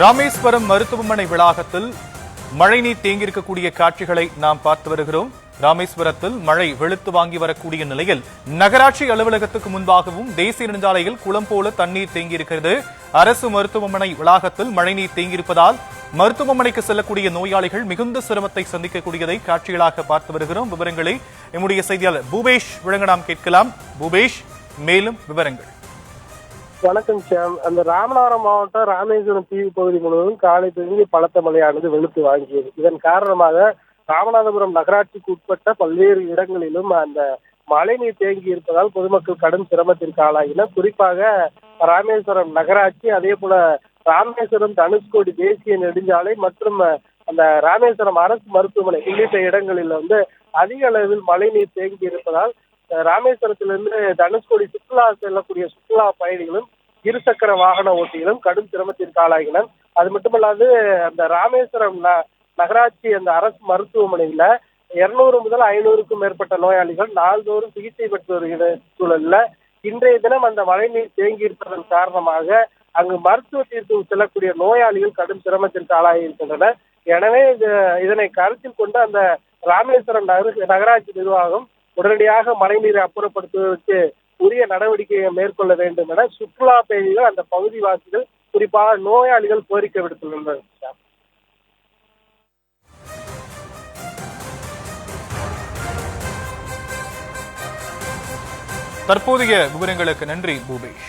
ராமேஸ்வரம் மருத்துவமனை வளாகத்தில் மழைநீர் தேங்கியிருக்கக்கூடிய காட்சிகளை நாம் பார்த்து வருகிறோம். ராமேஸ்வரத்தில் மழை வெளுத்து வாங்கி வரக்கூடிய நிலையில் நகராட்சி அலுவலகத்துக்கு முன்பாகவும் தேசிய நெடுஞ்சாலையில் குளம் போல தண்ணீர் தேங்கியிருக்கிறது. அரசு மருத்துவமனை வளாகத்தில் மழைநீர் தேங்கியிருப்பதால் மருத்துவமனைக்கு செல்லக்கூடிய நோயாளிகள் மிகுந்த சிரமத்தை சந்திக்கக்கூடியதை காட்சிகளாக பார்த்து வருகிறோம். விவரங்களை நம்முடைய செய்தியாளர் பூபேஷ் விளங்க நாம் கேட்கலாம். பூபேஷ் மேலும் விவரங்கள். வணக்கம் சாம் அந்த ராமநாதபுரம் மாவட்டம் ராமேஸ்வரம் தீவு பகுதி முழுவதும் காலை தொடங்கி பலத்த மழையானது வெளுத்து வாங்கியது. இதன் காரணமாக ராமநாதபுரம் நகராட்சிக்கு உட்பட்ட பல்வேறு இடங்களிலும் அந்த மழைநீர் தேங்கி இருப்பதால் பொதுமக்கள் கடும் சிரமத்திற்கு ஆளாகினர். குறிப்பாக ராமேஸ்வரம் நகராட்சி அதே போல ராமேஸ்வரம் தனுஷ்கோடி தேசிய நெடுஞ்சாலை மற்றும் அந்த ராமேஸ்வரம் அரசு மருத்துவமனை உள்ளிட்ட இடங்களில் வந்து அதிக அளவில் மழைநீர் தேங்கி இருப்பதால் ராமேஸ்வரத்திலிருந்து தனுஷ்கோடி சுற்றுலா செல்லக்கூடிய சுற்றுலா பயணிகளும் இருசக்கர வாகன ஓட்டிகளும் கடும் சிரமத்திற்கு ஆளாகினர். அது மட்டுமல்லாது அந்த ராமேஸ்வரம் நகராட்சி அந்த அரசு மருத்துவமனையில இருநூறு முதல் ஐநூறுக்கும் மேற்பட்ட நோயாளிகள் நாள்தோறும் சிகிச்சை பெற்று வருகிற சூழல்ல இன்றைய தினம் அந்த மழைநீர் தேங்கி இருப்பதன் காரணமாக அங்கு மருத்துவத்திற்கு செல்லக்கூடிய நோயாளிகள் கடும் சிரமத்திற்கு ஆளாகி இருக்கின்றனர் எனவே இது- இதனை கருத்தில் கொண்டு அந்த ராமேஸ்வரம் நகராட்சி நிர்வாகம் உடனடியாக மழைநீரை அப்புறப்படுத்துவதற்கு உரிய நடவடிக்கையை மேற்கொள்ள வேண்டும் என சுற்றுலா பயணிகள் அந்த பகுதிவாசிகள் குறிப்பாக நோயாளிகள் கோரிக்கை விடுத்துள்ளனர். தற்போதைய விவரங்களுக்கு நன்றி பூபேஷ்.